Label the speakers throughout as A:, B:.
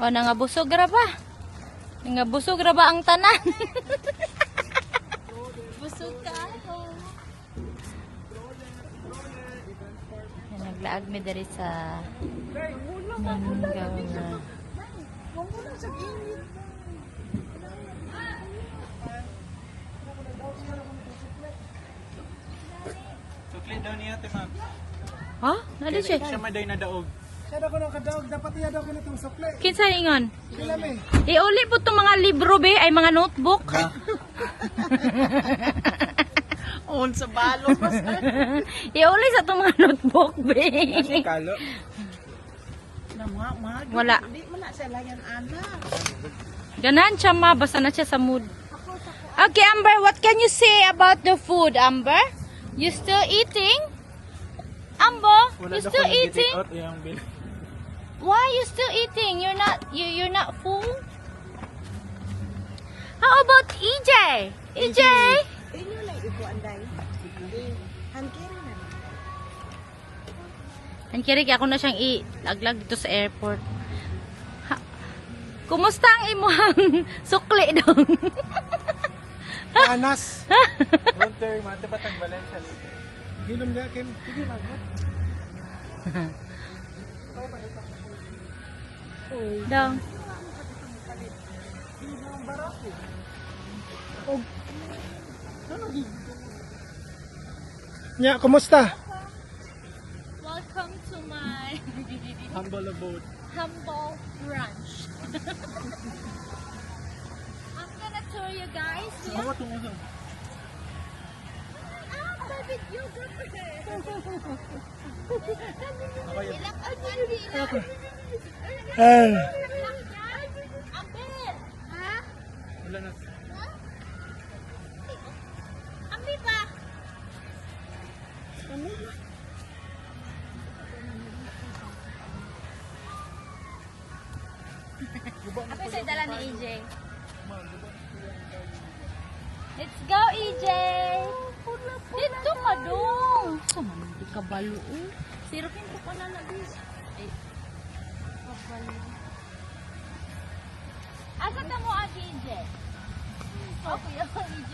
A: O, nangabusog ra ba? Nangabusog ra ba ang tanan? Busog ka ako. Naglaag mi diri sa Manggaw na.
B: Sukli daw niya, te ma'am.
A: Ha? Nadi siya?
B: Siya maday na daog.
C: Daw ko ng kadaog, dapat iya daw ko nitong sukli.
A: Kinsa ingon?
C: Eh.
A: Iuli po itong mga libro be, ay mga notebook.
B: On sa balo.
A: Iuli sa itong mga notebook be.
B: Kalo.
D: mga mga
A: Wala.
D: di mo na sila yan anak
A: Ganan siya ma, basta na siya sa mood. Okay, Amber, what can you say about the food, Amber? You still eating? Amber, you still eating? Why you still eating? You're not you you're not full? How about EJ? EJ?
D: inyo lang ito anday hangkiri na
A: Ang kirig ako na siyang ilaglag dito sa airport. Ha, kumusta ang imuhang sukli dong?
C: Panas.
B: Winter, mati pa tang Valencia.
C: Ginom niya, Kim. Sige lang.
A: Dong.
C: Nya, kumusta?
A: Welcome to my
B: Humble abode.
A: humble brunch. I'm gonna tour you guys here. Ha?
B: Wala na.
A: Ambil pa. Apa yung dala ni EJ? Let's go, EJ! Dito ka dong! Sama mo di ka balo, eh. Sirapin ko pala na bis. Ay, kabalo. Asa ka mo, Ate EJ? Okay, ako, EJ.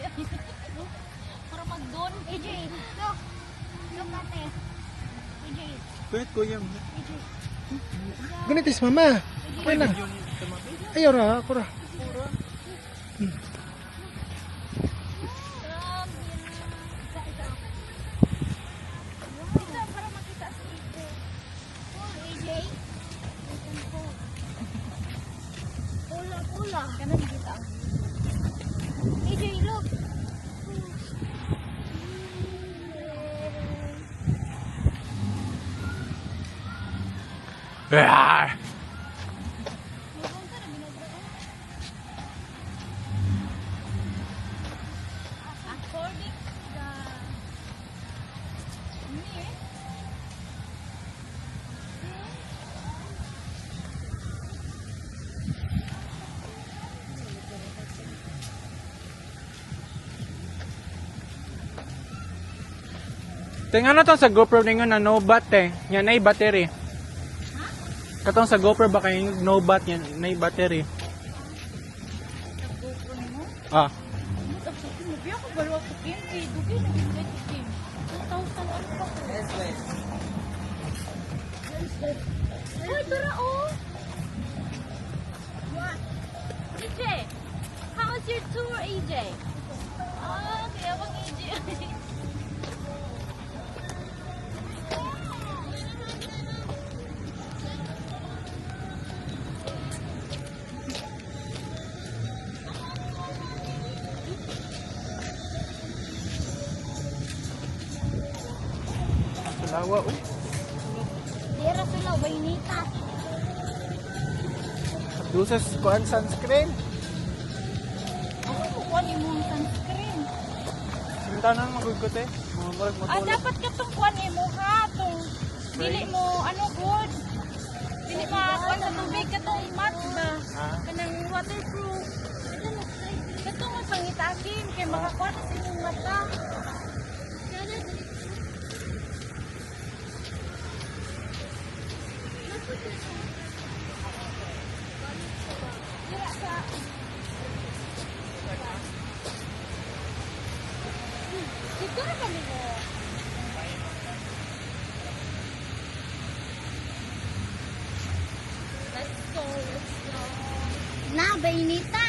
A: Para mag-doon. EJ, look. Look, ate. EJ,
B: Kuya, kuya.
C: Ganitis, mama. Okay lang. Ayaw ra, ako ra.
A: Pula, pula. Kanan kita. EJ, look. Me,
B: Tingnan na to sa GoPro ninyo na no bat eh. Yan ay battery. Katong sa GoPro ba kayo no bat yan na battery. Ah.
A: Nabi ako balo ako Kim, kay Dugi na hindi ko Kim. 2,000 pa ko? Ay, tara oh! What? EJ, how was your tour, EJ?
B: Sulawa oh.
A: Dera sila, bainita.
B: Dusas kuan sunscreen.
A: Ako kukuha ni mong sunscreen.
B: Sinta na magugkot eh. Mga murag
A: Ah,
B: matulog.
A: dapat ka itong kuha ni mo ha. Itong, dili mo, ano, good. Dili makakuha sa tubig ka itong mat ba?
B: Ah.
A: Kanang waterproof. Ito ito mo pangitakin. Kaya makakuha sa inyong mata. Siguro kami mo. Let's go. Na, bainita.